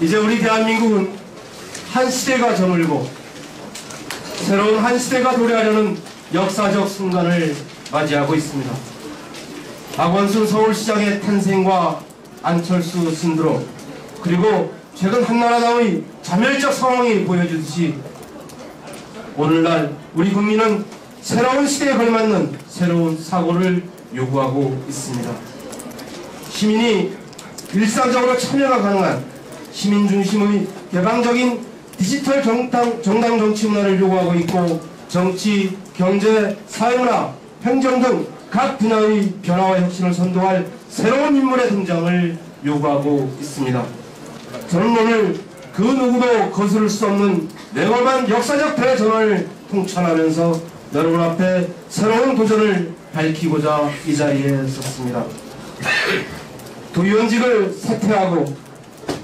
이제 우리 대한민국은 한 시대가 저물고 새로운 한 시대가 도래하려는 역사적 순간을 맞이하고 있습니다. 박원순 서울시장의 탄생과 안철수 신드로 그리고 최근 한나라당의 자멸적 상황이 보여주듯이 오늘날 우리 국민은 새로운 시대에 걸맞는 새로운 사고를 요구하고 있습니다. 시민이 일상적으로 참여가 가능한 시민 중심의 개방적인 디지털 정당, 정당 정치 문화를 요구하고 있고 정치, 경제, 사회문화, 행정 등 각 분야의 변화와 혁신을 선도할 새로운 인물의 등장을 요구하고 있습니다. 저는 오늘 그 누구도 거스를 수 없는 냉엄한 역사적 대전을 통찰하면서 여러분 앞에 새로운 도전을 밝히고자 이 자리에 섰습니다. 도의원직을 사퇴하고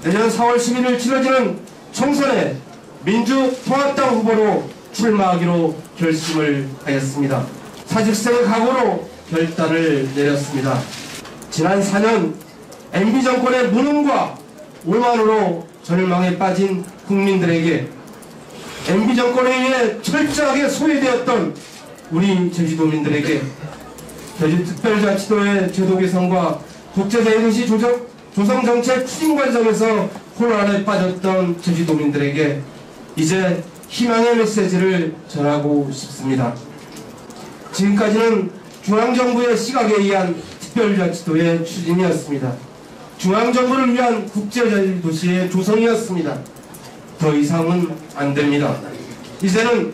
내년 4월 11일 치러지는 총선에 민주통합당 후보로 출마하기로 결심을 하였습니다. 사직생의 각오로 결단을 내렸습니다. 지난 4년 MB 정권의 무능과 오만으로 절망에 빠진 국민들에게 MB 정권에 의해 철저하게 소외되었던 우리 제주도민들에게 제주특별자치도의 제도 개선과 국제대도시 조정, 조성정책 추진 과정에서 혼란에 빠졌던 제주도민들에게 이제 희망의 메시지를 전하고 싶습니다. 지금까지는 중앙정부의 시각에 의한 특별자치도의 추진이었습니다. 중앙정부를 위한 국제도시의 조성이었습니다. 더 이상은 안 됩니다. 이제는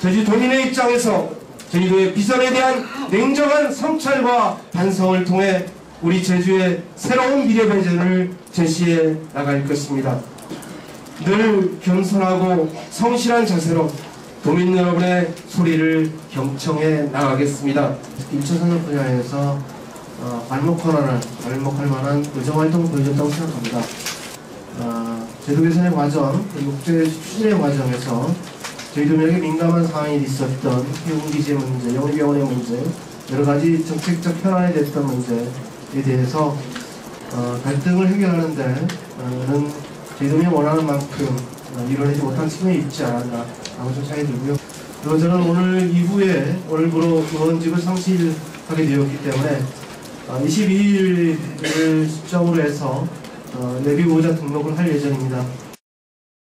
제주도민의 입장에서 제주도의 비전에 대한 냉정한 성찰과 반성을 통해 우리 제주의 새로운 미래 배전을 제시해 나갈 것입니다. 늘 겸손하고 성실한 자세로 도민 여러분의 소리를 경청해 나가겠습니다. 1차 산업 분야에서 어, 발목할 만한, 발목할 만한 의정활동을 보여줬다고 생각합니다. 어, 제도 개선의 과정, 국제 추진의 과정에서 저희도민에게 민감한 상황이 있었던 해운기지 문제, 영리병원의 문제, 여러 가지 정책적 현안이 됐던 문제에 대해서 어, 갈등을 해결하는 데 는 저희도민이 원하는 만큼 어, 이뤄내지 못한 측면이 있지 않았나 라고 좀 생각이 들고요. 그리고 저는 오늘 이후에 오늘부로 의원직을 상실하게 되었기 때문에 22일을 시점으로 해서 어, 내비 보호자 등록을 할 예정입니다.